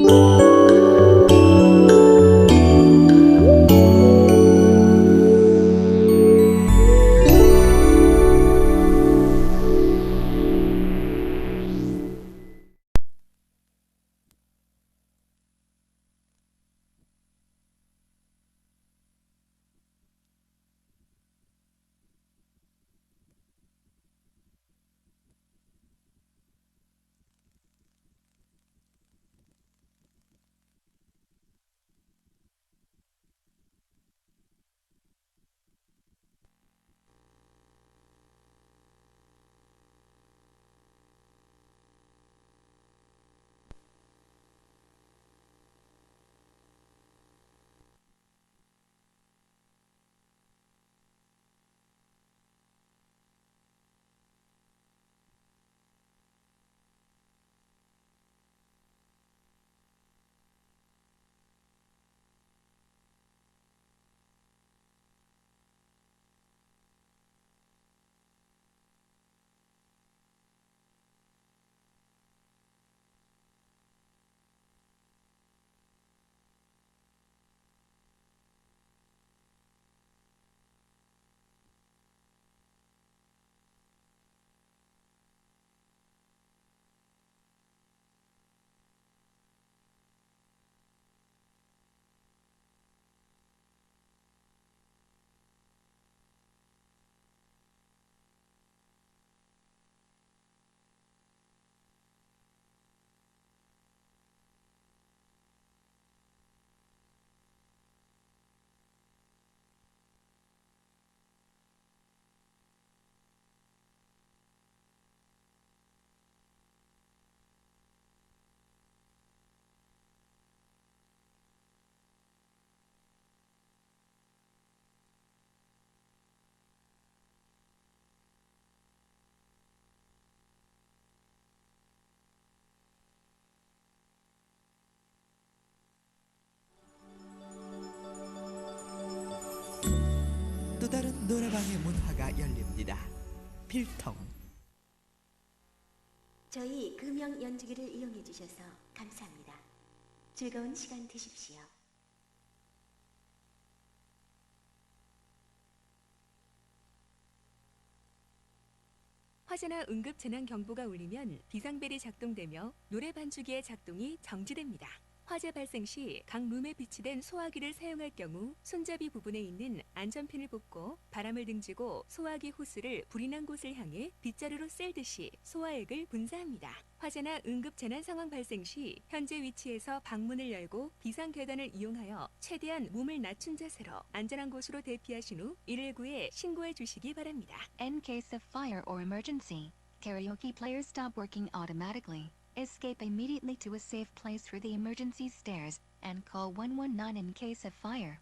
Oh. 다른 노래방의 문화가 열립니다. 필통 저희 금영 연주기를 이용해 주셔서 감사합니다. 즐거운 시간 되십시오. 화재나 응급 재난 경보가 울리면 비상벨이 작동되며 노래 반주기의 작동이 정지됩니다. 화재 발생 시 각 룸에 비치된 소화기를 사용할 경우 손잡이 부분에 있는 안전핀을 뽑고 바람을 등지고 소화기 호스를 불이 난 곳을 향해 빗자루로 쓸듯이 소화액을 분사합니다. 화재나 응급 재난 상황 발생 시 현재 위치에서 방문을 열고 비상 계단을 이용하여 최대한 몸을 낮춘 자세로 안전한 곳으로 대피하신 후 119에 신고해 주시기 바랍니다. In case of fire or emergency, karaoke players stop working automatically. Escape immediately to a safe place through the emergency stairs and call 119 in case of fire.